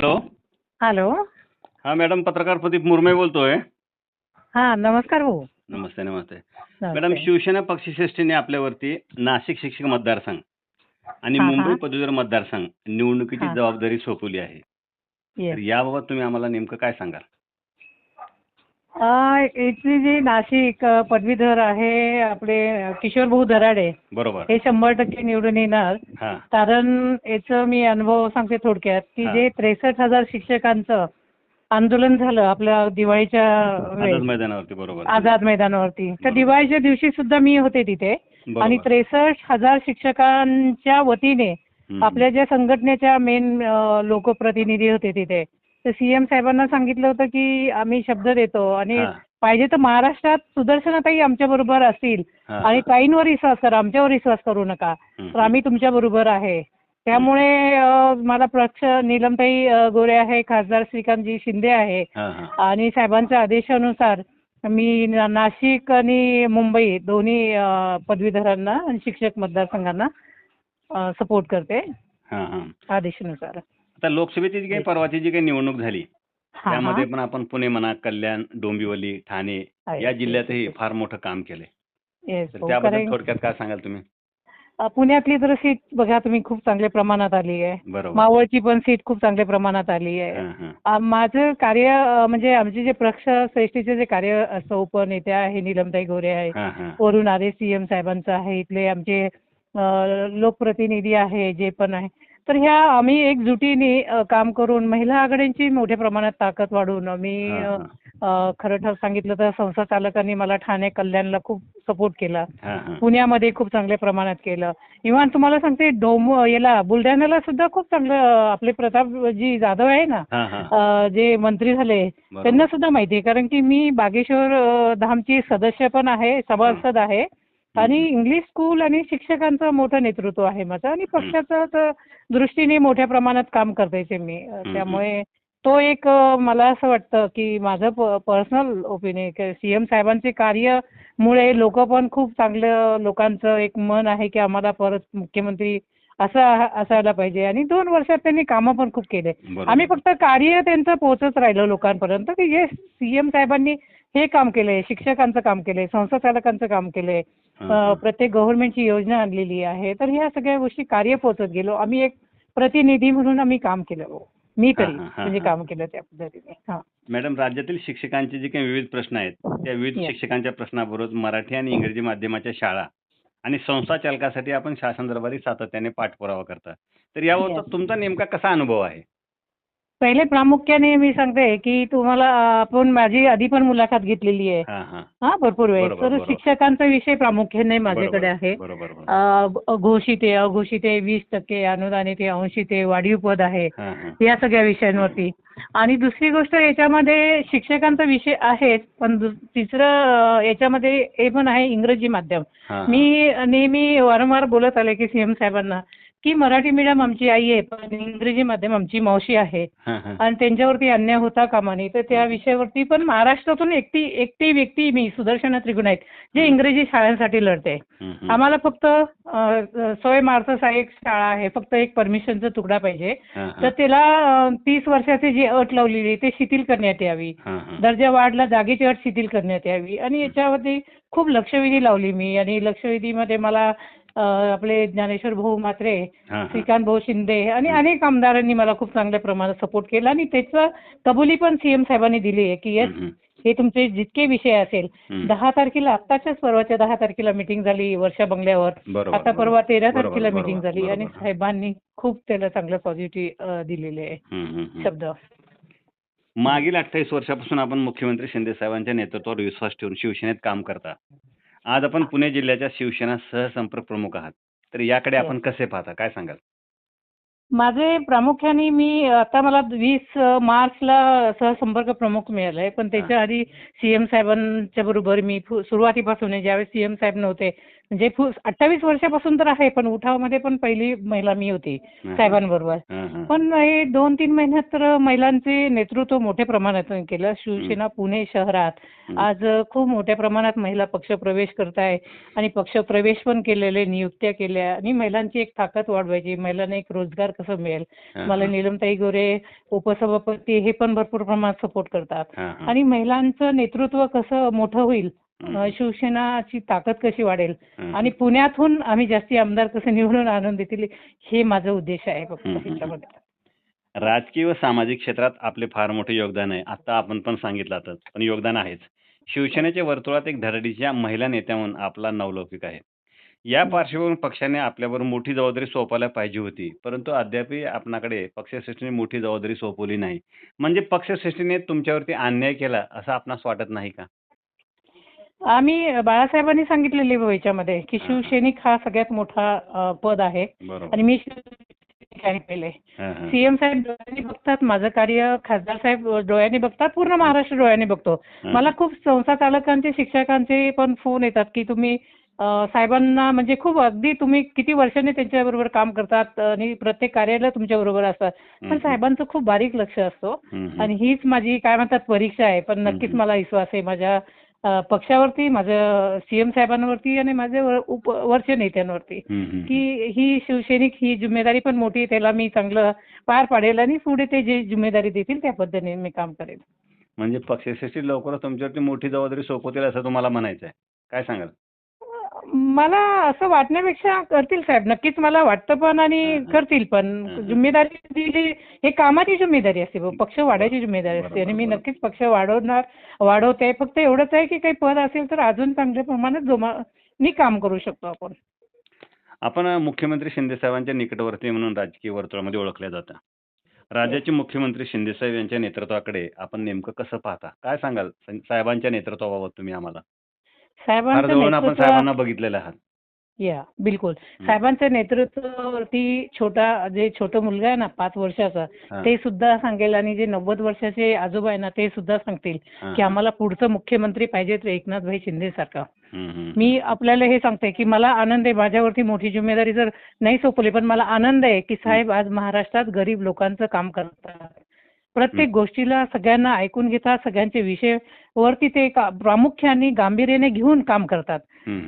Hello hello हा madam पत्रकार प्रदीप मुरमे बोलतोय हा नमस्कार भाऊ नमस्ते नमस्ते. मॅडम शिवसेना पक्षश्रेष्ठीने आपल्यावरती नाशिक शिक्षक मतदारसंघ आणि हा, हा. मुंबई पदवीधर मतदारसंघ निवडणुकीची हा. जबाबदारी सोपवली आहे Yes. याबाबत तुम्ही आम्हाला नेमकं काय सांगाल इथली जी नाशिक पदवीधर आहे आपले किशोर भाऊ दराडे बरोबर हे शंभर टक्के निवडून येणार हा कारण याचं मी अनुभव सांगते थोडक्यात की हा. जे त्रेसष्ट हजार शिक्षकांचं आंदोलन झालं आपल्या दिवाळीच्या आझाद वेळेस मैदानावरती बरोबर आझाद मैदानावरती तर बरोबर. दिवाळीच्या दिवशी सुद्धा मी होते तिथे बरोबर. आणि त्रेसष्ट हजार शिक्षकांच्या वतीने हम्म. आपल्या ज्या संघटनेच्या मेन लोकप्रतिनिधी होते तिथे तर सीएम साहेबांना सांगितलं होतं की आम्ही शब्द देतो आणि हा. पाहिजे तर महाराष्ट्रात सुदर्शनाताई आमच्या बरोबर असतील हा. आणि ताईंवर विश्वास करा आमच्यावर विश्वास करू नका हम्म. तर आम्ही तुमच्या बरोबर आहे त्यामुळे अं, मला पक्ष नीलमताई अं, गोरे आहे खासदार श्रीकांतजी शिंदे आहे हा, हा. आणि साहेबांच्या आदेशानुसार मी ना- नाशिक आणि मुंबई दोन्ही अं, पदवीधरांना आणि शिक्षक मतदारसंघांना सपोर्ट करते हा, हा. आदेशानुसार आता लोकसभेची जी काही परवाची जी काही निवडणूक झाली त्यामध्ये. पण आपण पुणे म्हणा कल्याण डोंबिवली ठाणे. या जिल्ह्यातही फार मोठं काम केलंय. तर हो, त्याबद्दल थोडक्यात काय सांगाल तुम्ही? पुण्यातली तर सीट बघा तुम्ही खूप चांगल्या प्रमाणात आली आहे. मावळची पण सीट खूप चांगल्या प्रमाणात आली आहे. माझं कार्य म्हणजे आमचे जे पक्ष श्रेष्ठीचे जे कार्य असं उपनेत्या आहे नीलमताई गोरे आहे. वरून आरे सीएम साहेबांचं आहे. इथले आमचे लोकप्रतिनिधी आहे जे पण आहे. तर ह्या आम्ही एकजुटीने काम करून महिला आघाड्यांची मोठ्या प्रमाणात ताकद वाढवून हा, अं, खरं तर सांगितलं तर संस्था चालकांनी मला ठाणे कल्याणला खूप सपोर्ट केला. पुण्यामध्ये खूप चांगल्या प्रमाणात केलं. इव्हन तुम्हाला सांगते डोम याला बुलढाण्याला सुद्धा खूप चांगलं आपले प्रतापजी जाधव आहे ना जे मंत्री झाले. त्यांना सुद्धा माहिती आहे. कारण की मी बागेश्वर धामची सदस्य पण आहे सभासद आहे. आणि इंग्लिश स्कूल आणि शिक्षकांचं मोठं नेतृत्व आहे माझं. आणि पक्षाचं तर दृष्टीने मोठ्या प्रमाणात काम करते ते मी. त्यामुळे तो एक मला असं वाटतं की माझं पर्सनल ओपिनियन की सी एम साहेबांचे कार्यमुळे लोक पण खूप चांगलं लोकांचं एक मन आहे की आम्हाला परत मुख्यमंत्री असं असायला पाहिजे आणि दोन वर्षात त्यांनी कामं पण खूप केले. आम्ही फक्त कार्य त्यांचं पोहोचत राहिलो लोकांपर्यंत की जे सीएम साहेबांनी हे काम केलंय शिक्षकांचं काम केलंय संस्था चालकांचं काम केलंय प्रत्येक गव्हर्नमेंटची योजना आणलेली आहे. तर ह्या सगळ्या गोष्टी कार्य पोहोचत गेलो. आम्ही एक प्रतिनिधी म्हणून आम्ही काम केलं मी तरी हा, हा, हा, म्हणजे. काम केलं त्या पद्धतीने. मॅडम राज्यातील शिक्षकांचे जे काही विविध प्रश्न आहेत त्या विविध. शिक्षकांच्या प्रश्नाबरोबर मराठी आणि इंग्रजी माध्यमाच्या शाळा आणि संस्था चालकासाठी आपण शासन दरबारी सातत्याने पाठपुरावा करता तर यावर. तुमचा नेमका कसा अनुभव आहे? पहिले प्रामुख्याने मी सांगते की तुम्हाला आपण माझी आधी पण मुलाखत घेतलेली आहे. हा भरपूर बरोबर, तर. शिक्षकांचा विषय प्रामुख्याने माझ्याकडे आहे. घोषित आहे अघोषित आहे वीस टक्के अनुदानित आहे अंशित आहे वाढीव पद आहे. या सगळ्या विषयांवरती. आणि दुसरी गोष्ट याच्यामध्ये शिक्षकांचा विषय आहेच पण तिसरं याच्यामध्ये हे पण आहे इंग्रजी माध्यम. मी नेहमी वारंवार बोलत आले की सीएम साहेबांना की मराठी मीडियम आमची आई आहे पण इंग्रजी माध्यम आमची मावशी आहे. आणि त्यांच्यावरती अन्याय होता कामा नये तर त्या विषयावरती पण महाराष्ट्रातून एकटी एकटी व्यक्ती मी सुदर्शना त्रिगुणाईत जे इंग्रजी शाळांसाठी लढते. आम्हाला फक्त सोय मार्चचा एक शाळा आहे फक्त एक परमिशनचा तुकडा पाहिजे. तर त्याला तीस वर्षाची जी अट लावलेली ते शिथिल करण्यात यावी. दर्जा वाढला जागेची अट शिथिल करण्यात यावी. आणि याच्यावरती खूप लक्षवेधी लावली मी. आणि लक्षवेधीमध्ये मला आपले ज्ञानेश्वर भाऊ म्हात्रे हा, हा. श्रीकांत भाऊ शिंदे आणि अनेक आमदारांनी मला खूप चांगल्या प्रमाणात सपोर्ट केला आणि त्याचं कबुली पण सीएम साहेबांनी दिली आहे की येस हम्म, हम्म. हे तुमचे जितके विषय असेल हम्म. दहा तारखेला आत्ताच्याच परवाच्या दहा तारखेला मिटिंग झाली वर्षा बंगल्यावर बरोबर, आता बरोबर. परवा तेरा बरोबर, तारखेला बरोबर, मिटिंग झाली आणि. साहेबांनी खूप त्याला चांगलं पॉझिटिव्ह दिलेले आहे हम्म, हम्म, हम्म. शब्द मागील अठ्ठावीस वर्षापासून आपण मुख्यमंत्री शिंदे साहेबांच्या नेतृत्वावर विश्वास ठेवून शिवसेनेत काम करता आज आपण पुणे जिल्ह्याच्या शिवसेना सहसंपर्क प्रमुख आहात. तर याकडे आपण कसे पाहता? काय सांगाल? माझे प्रामुख्याने मी आता मला वीस मार्चला सहसंपर्क प्रमुख मिळालंय पण त्याच्या आधी सीएम साहेबांच्या बरोबर मी सुरुवातीपासून ज्यावेळेस सीएम साहेब नव्हते म्हणजे अठ्ठावीस वर्षापासून तर आहे पण उठावामध्ये पण पहिली महिला मी होती. साहेबांबरोबर. पण हे दोन तीन महिन्यात तर महिलांचे नेतृत्व मोठ्या प्रमाणात केलं शिवसेना पुणे शहरात. आज खूप मोठ्या प्रमाणात महिला पक्षप्रवेश करत आहे आणि पक्षप्रवेश पण केलेले नियुक्त्या केल्या आणि महिलांची एक ताकद वाढवायची महिलांना एक रोजगार कसं मिळेल मला. नीलमताई गोरे उपसभापती हे पण भरपूर प्रमाणात सपोर्ट करतात. आणि महिलांचं नेतृत्व कसं मोठं होईल शिवसेनाची ताकद कशी वाढेल. आणि पुण्यातून आम्ही जास्ती आमदार कसे निवडून आणून देतील हे माझं उद्देश आहे फक्त राजकीय व सामाजिक क्षेत्रात आपले फार मोठे योगदान आहे. आता आपण पण सांगितलं आता पण योगदान आहेच. शिवसेनेच्या वर्तुळात एक धडाडीच्या महिला नेत्या म्हणून आपला नवलौकिक आहे. या पार्श्वभूमीवर पक्षाने आपल्यावर मोठी जबाबदारी सोपायला पाहिजे होती परंतु अद्यापही आपणाकडे पक्षश्रेष्ठीने मोठी जबाबदारी सोपवली नाही. म्हणजे पक्षश्रेष्ठीने तुमच्यावरती अन्याय केला असं आपणास वाटत नाही का? आम्ही बाळासाहेबांनी सांगितलेले याच्यामध्ये की. शिवसैनिक हा सगळ्यात मोठा पद आहे बरोबर आणि मी शिवसैनिक आहे पहिले हं, हं. सीएम साहेब डोळ्यांनी बघतात माझं कार्य खासदार साहेब डोळ्यांनी बघतात पूर्ण महाराष्ट्र डोळ्यांनी बघतो हं. मला खूप संस्था चालकांचे शिक्षकांचे पण फोन येतात की तुम्ही अं, साहेबांना म्हणजे खूप अगदी तुम्ही किती वर्षांनी त्यांच्याबरोबर काम करतात आणि प्रत्येक कार्यालय तुमच्याबरोबर असतात पण. साहेबांचं खूप बारीक लक्ष असतो. आणि हीच माझी काय म्हणतात परीक्षा आहे पण नक्कीच. मला विश्वास आहे माझ्या पक्षावरती माझ्या सीएम साहेबांवरती आणि माझ्या वर- उप वरच्या नेत्यांवरती. की ही शिवसैनिक ही जिम्मेदारी पण मोठी आहे त्याला मी चांगलं पार पाडेल आणि पुढे ते जे जिम्मेदारी देतील त्या पद्धतीने मी काम करेल. म्हणजे पक्षश्रेष्ठी लवकरच तुमच्यावरती मोठी जबाबदारी सोपवतील असं तुम्हाला म्हणायचं आहे काय सांगाल? मला असं वाटण्यापेक्षा करतील साहेब. नक्कीच मला वाटतं पण आणि हं, हं. करतील पण. हं, हं. जिम्मेदारी दिली हे कामाची जिम्मेदारी असते. भाऊ. पक्ष वाढायची जिम्मेदारी असते. आणि मी. नक्कीच पक्ष वाढवणार वाढवते. फक्त एवढंच आहे की काही पद असेल तर अजून चांगल्या प्रमाणात जोमाने काम करू शकतो आपण. आपण मुख्यमंत्री शिंदेसाहेबांच्या निकटवर्ती म्हणून राजकीय वर्तुळामध्ये ओळखल्या जातं. राज्याचे मुख्यमंत्री शिंदेसाहेब यांच्या नेतृत्वाकडे आपण नेमकं कसं पाहता? काय सांगाल? साहेबांच्या नेतृत्वाबाबत तुम्ही आम्हाला? फार साहेबांचं जवळून आपण नेतृत्व साहेबांना बघितलेलं आहात या बिलकुल साहेबांच्या नेतृत्वावरती छोटा जे छोटं मुलगा आहे ना पाच वर्षाचा. ते सुद्धा सांगेल आणि जे नव्वद वर्षाचे आजोबा आहे ना ते सुद्धा सांगतील. की आम्हाला पुढचं मुख्यमंत्री पाहिजेत एकनाथभाई शिंदे सारखा. मी आपल्याला हे सांगते की मला आनंद आहे माझ्यावरती मोठी जिम्मेदारी जर नाही सोपवली पण मला आनंद आहे की साहेब आज महाराष्ट्रात गरीब लोकांचं काम करतात प्रत्येक गोष्टीला सगळ्यांना ऐकून घेतात सगळ्यांचे विषय वरती ते प्रामुख्याने गांभीर्याने घेऊन काम करतात.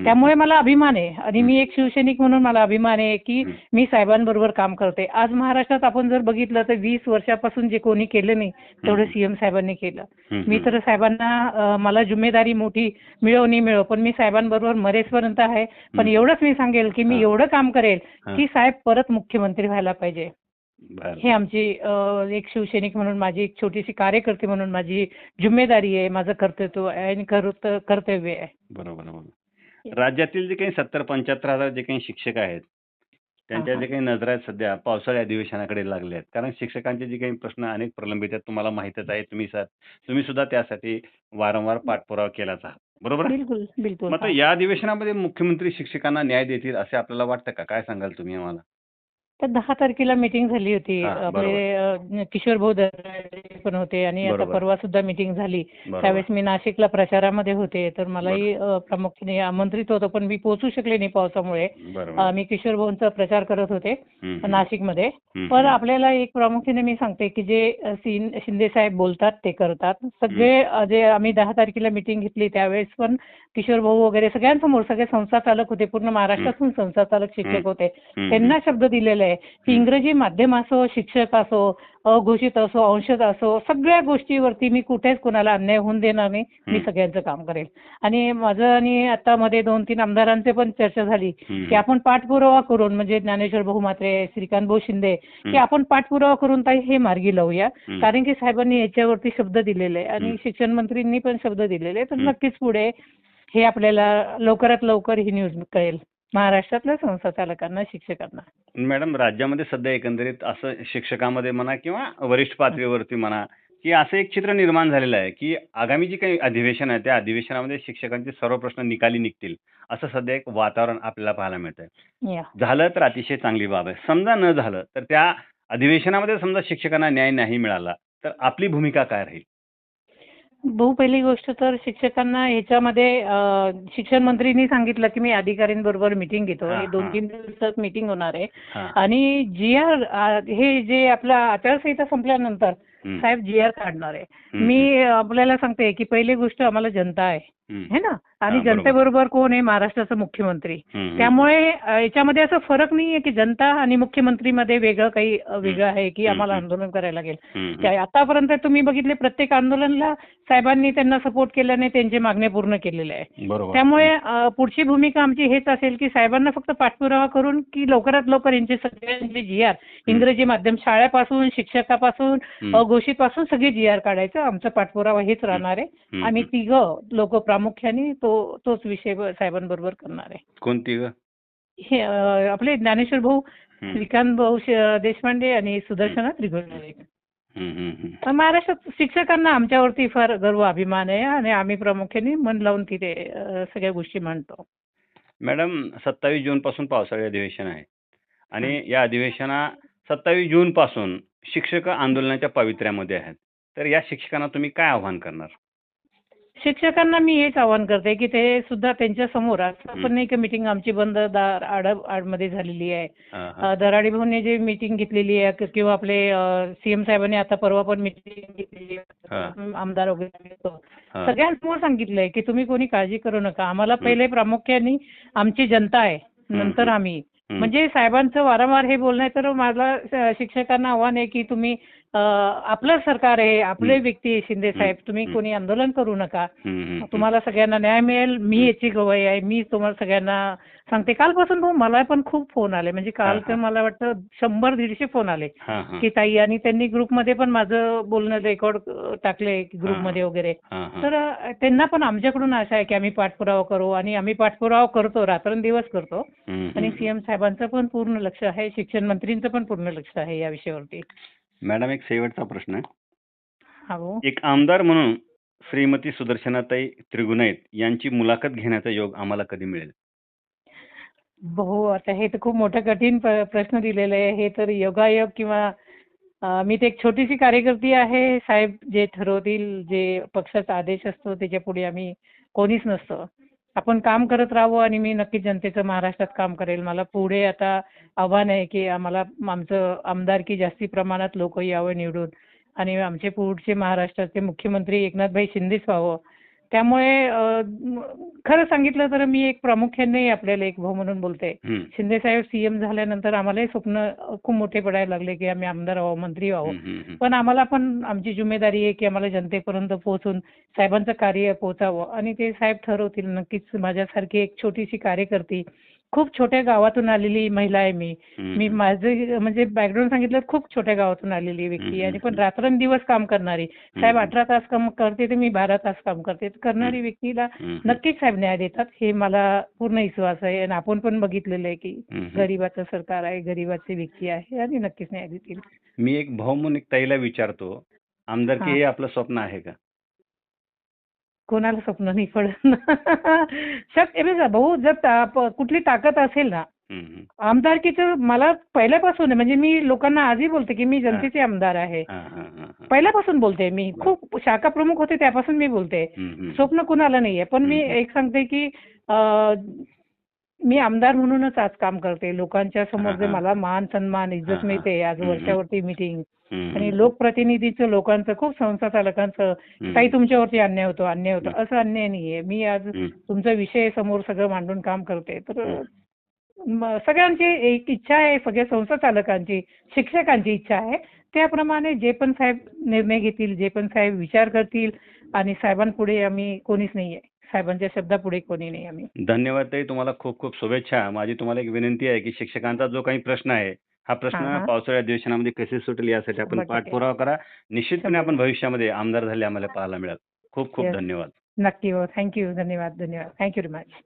त्यामुळे मला अभिमान आहे आणि मी एक शिवसैनिक म्हणून मला अभिमान आहे की. मी साहेबांबरोबर काम करते आज महाराष्ट्रात आपण जर बघितलं तर वीस वर्षापासून जे कोणी केलं नाही तेवढं. सीएम साहेबांनी केलं मी तर साहेबांना मला जिम्मेदारी मोठी मिळो नाही मिळो पण मी साहेबांबरोबर मरेसपर्यंत आहे पण. एवढंच मी सांगेल की मी. एवढं काम करेल. की साहेब परत मुख्यमंत्री व्हायला पाहिजे. हे आमची एक शिवसैनिक म्हणून माझी एक छोटीशी कार्यकर्ती म्हणून माझी जिम्मेदारी आहे माझं कर्तृत्व आहे आणि कर्त- कर्तव्य आहे. बरोबर बरोबर. राज्यातील जे काही सत्तर पंच्याहत्तर हजार जे काही शिक्षक आहेत त्यांच्या जे हा. काही नजर आहेत सध्या पावसाळी अधिवेशनाकडे लागले आहेत. कारण शिक्षकांचे जे काही प्रश्न अनेक प्रलंबित आहेत तुम्हाला माहीतच आहे तुम्ही सा- तुम्ही सुद्धा त्यासाठी वारंवार पाठपुरावा केलाच आहात. बरोबर? आहे? बिलकुल. बिलकुल. या अधिवेशनामध्ये मुख्यमंत्री शिक्षकांना न्याय देतील असे आपल्याला वाटतं का? काय सांगाल तुम्ही आम्हाला? तर दहा तारखेला मीटिंग झाली होती. हा, आपले अं, किशोर भाऊ दराडे पण होते आणि आता बरोबर. परवा सुद्धा मीटिंग झाली. बरोबर. त्यावेळेस मी नाशिकला प्रचारामध्ये होते. तर मलाही अं, प्रामुख्याने आमंत्रित होतं पण मी पोहोचू शकले नाही पावसामुळे. बरोबर. मी किशोर भाऊंचा प्रचार करत होते हम्म, हम्म. नाशिकमध्ये. हम्म, पण हम्म. आपल्याला एक प्रामुख्याने मी सांगते की जे अ, शिंदे साहेब बोलतात ते करतात. सगळे अ, जे आम्ही दहा तारखेला मिटिंग घेतली त्यावेळेस पण किशोर भाऊ वगैरे सगळ्यांसमोर सगळे संस्था चालक होते. पूर्ण महाराष्ट्रातून संस्था चालक शिक्षक हम्म. होते. हम्म, त्यांना शब्द दिलेला आहे की इंग्रजी माध्यम असो शिक्षक असो अघोषित असो अंशज असो सगळ्या गोष्टीवरती मी कुठेच कोणाला अन्याय होऊन देणार नाही मी. सगळ्यांचं काम करेल आणि माझं आणि आता मध्ये दोन तीन आमदारांचे पण चर्चा झाली. की आपण पाठपुरावा करून म्हणजे ज्ञानेश्वर भाऊ म्हात्रे श्रीकांत भाऊ शिंदे की. आपण पाठपुरावा करून ताई हे मार्गी लावूया. कारण की साहेबांनी याच्यावरती शब्द दिलेले आहे आणि. शिक्षण मंत्रींनी पण शब्द दिलेले. तर. नक्कीच पुढे हे आपल्याला लवकरात लवकर ही न्यूज कळेल महाराष्ट्रातल्या संस्था चालकांना शिक्षकांना. मॅडम राज्यामध्ये सध्या एकंदरीत असं शिक्षकामध्ये म्हणा किंवा वरिष्ठ पातळीवरती म्हणा की असं एक चित्र निर्माण झालेलं आहे की आगामी जी काही अधिवेशन आहे त्या अधिवेशनामध्ये शिक्षकांचे सर्व प्रश्न निकाली निघतील असं सध्या एक वातावरण आपल्याला पाहायला मिळतंय. झालं तर अतिशय चांगली बाब आहे. समजा न झालं तर त्या अधिवेशनामध्ये समजा शिक्षकांना न्याय नाही मिळाला तर आपली भूमिका काय राहील? भाऊ पहिली गोष्ट तर शिक्षकांना ह्याच्यामध्ये शिक्षण मंत्रींनी सांगितलं की मी अधिकाऱ्यांबरोबर मिटिंग घेतो हा, दोन. तीन दिवसात मिटिंग होणार आहे. आणि जी आर हे जे आपला आचारसंहिता संपल्यानंतर. साहेब जी आर काढणार आहे. मी आपल्याला सांगते की पहिली गोष्ट आम्हाला जनता आहे. है ना? आणि बरोबर. जनतेबरोबर कोण आहे? महाराष्ट्राचा मुख्यमंत्री. त्यामुळे याच्यामध्ये असं फरक नाहीये की जनता आणि मुख्यमंत्रीमध्ये वेगळं काही वेगळं आहे की आम्हाला. आंदोलन करायला लागेल. आतापर्यंत तुम्ही बघितले प्रत्येक आंदोलनाला साहेबांनी त्यांना सपोर्ट केल्याने त्यांचे मागण्या पूर्ण केलेल्या आहे त्यामुळे पुढची भूमिका आमची हेच असेल की साहेबांना फक्त पाठपुरावा करून की लवकरात लवकर यांचे सगळ्यांचे जी आर इंग्रजी माध्यम शाळेपासून शिक्षकापासून. अघोषितपासून सगळे जी आर काढायचं. आमचा पाठपुरावा हेच राहणार आहे. आम्ही तिघं लोक प्रामुख्याने तो तोच विषय साहेबांबरोबर करणार आहे. कोणती ग? हे अ, आपले ज्ञानेश्वर भाऊ. श्रीकांत भाऊ श- देशपांडे आणि सुदर्शना हम्म. तर महाराष्ट्रात शिक्षकांना आमच्यावरती फार गर्व अभिमान आहे आणि आम्ही प्रामुख्याने मन लावून तिथे अ, सगळ्या गोष्टी मांडतो. मॅडम सत्तावीस जून पासून पावसाळी अधिवेशन आहे. आणि या अधिवेशना सत्तावीस जून पासून शिक्षक आंदोलनाच्या पावित्र्यामध्ये आहेत. तर या शिक्षकांना तुम्ही काय आव्हान करणार? शिक्षकांना मी हेच आवाहन करते की ते सुद्धा त्यांच्यासमोर आज पण एक मिटिंग आमची बंद दार आड आडमध्ये झालेली आहे. दराडे भाऊने जे मीटिंग घेतलेली आहे कि- किंवा आपले सीएम साहेबांनी आता परवा पण मीटिंग घेतलेली. आहे. आमदार वगैरे. सगळ्यांसमोर सांगितलंय की तुम्ही कोणी काळजी करू नका. आम्हाला पहिले प्रामुख्याने आमची जनता आहे. नंतर. आम्ही. म्हणजे साहेबांचं वारंवार हे बोलणं आहे तर मला शिक्षकांना आव्हान आहे की तुम्ही आपलं सरकार आहे आपले. व्यक्ती आहे शिंदे साहेब तुम्ही. कोणी आंदोलन करू नका तुम्हाला सगळ्यांना न्याय मिळेल मी याची गवाही आहे मी तुम्हाला सगळ्यांना सांगते कालपासून मला पण खूप फोन आले म्हणजे काल तर. मला वाटतं शंभर दीडशे फोन आले. की ताई आणि त्यांनी ग्रुपमध्ये पण माझं बोलणं रेकॉर्ड टाकले ग्रुपमध्ये वगैरे. तर त्यांना पण आमच्याकडून आशा आहे की आम्ही पाठपुरावा करू आणि आम्ही पाठपुरावा करतो रात्रंदिवस करतो आणि. सीएम साहेबांचं पण पूर्ण लक्ष आहे शिक्षण मंत्रींचं पण पूर्ण लक्ष आहे या विषयावरती मॅडम एक शेवटचा प्रश्न आहे. हा एक आमदार म्हणून श्रीमती सुदर्शनाताई त्रिगुणाईत यांची मुलाखत घेण्याचा योग आम्हाला कधी मिळेल? हो आता हे तर खूप मोठं कठीण प- प्रश्न दिलेलं आहे. हे तर योगायोग किंवा अं, मी तर एक छोटीशी कार्यकर्ती आहे. साहेब जे ठरवतील जे पक्षाचा आदेश असतो त्याच्या पुढे आम्ही कोणीच नसतो. आपण काम करत राहू आणि मी नक्कीच जनतेचं महाराष्ट्रात काम करेल. मला पुढे आता आव्हान आहे की आम्हाला आमचं आमदारकी जास्ती प्रमाणात लोक यावं निवडून. आणि आमचे पुढचे महाराष्ट्राचे मुख्यमंत्री एकनाथभाई शिंदेच व्हावं. त्यामुळे खरं सांगितलं तर मी एक प्रामुख्याने आपल्याला एक भाऊ म्हणून बोलते. शिंदे साहेब सीएम झाल्यानंतर आम्हालाही स्वप्न खूप मोठे पडायला लागले की आम्ही आमदार व्हावं मंत्री व्हावं. पण आम्हाला पण आमची जिम्मेदारी आहे की आम्हाला जनतेपर्यंत पोहोचून साहेबांचं कार्य पोहोचावं आणि ते साहेब ठरवतील नक्कीच माझ्यासारखी एक छोटीशी कार्यकर्ती खूप छोट्या गावातून आलेली महिला आहे मी. मी माझं म्हणजे बॅकग्राऊंड सांगितलं खूप छोट्या गावातून आलेली व्यक्ती आणि पण रात्रंदिवस काम करणारी. साहेब. अठरा तास काम करते तर मी बारा तास काम करते. करणारी व्यक्तीला. नक्कीच साहेब न्याय देतात. हे मला पूर्ण विश्वास आहे. आणि आपण पण बघितलेलं आहे की. गरिबाचं सरकार आहे गरिबाचे व्यक्ती आहे आणि नक्कीच न्याय देतील. मी एक भाऊ म्हणून ताईला विचारतो. आमदारकी. हे आपलं स्वप्न आहे का? कोणाला स्वप्न नाही पडत शक्य बघा भाऊ जर ता- प- कुठली ताकद असेल ना हम्म. आमदारकीचं मला पहिल्यापासून आहे म्हणजे मी लोकांना आजही बोलते की मी जनतेचे आमदार आहे हा, हा, हा, हा. पहिल्यापासून बोलते मी खूप शाखा प्रमुख होते त्यापासून मी बोलते हम्म, हम्म. स्वप्न कुणाला नाहीये पण मी हम्म. एक सांगते की अं, मी आमदार म्हणूनच आज काम करते लोकांच्या समोर जे हा, हा. मला मान सन्मान हा, इज्जत हा. मिळते आज हम्म. वर्षावरती मिटिंग आणि. लोकप्रतिनिधीचं लोकांचं खूप संस्था चालकांचं. काही तुमच्यावरती अन्याय होतो अन्याय होतो. असं अन्याय नाहीये. मी आज. तुमचा विषय समोर सगळं मांडून काम करते. तर सगळ्यांची एक इच्छा आहे सगळ्या संस्था चालकांची शिक्षकांची इच्छा आहे. त्याप्रमाणे जे पण साहेब निर्णय घेतील जे पण साहेब विचार करतील आणि साहेबांपुढे आम्ही कोणीच नाहीये. साहेबांच्या शब्दापुढे कोणी नाही आम्ही. धन्यवाद ताई. तुम्हाला खूप खूप शुभेच्छा. माझी तुम्हाला एक विनंती आहे की शिक्षकांचा जो काही प्रश्न आहे हा प्रश्न. पावसाळ्या अधिवेशनामध्ये कसे सुटेल यासाठी आपण. पाठपुरावा करा. निश्चितपणे आपण भविष्यामध्ये आमदार झाले आम्हाला पाहायला मिळेल. खूप खूप. धन्यवाद. नक्की हो. थँक्यू धन्यवाद. धन्यवाद. Thank you very much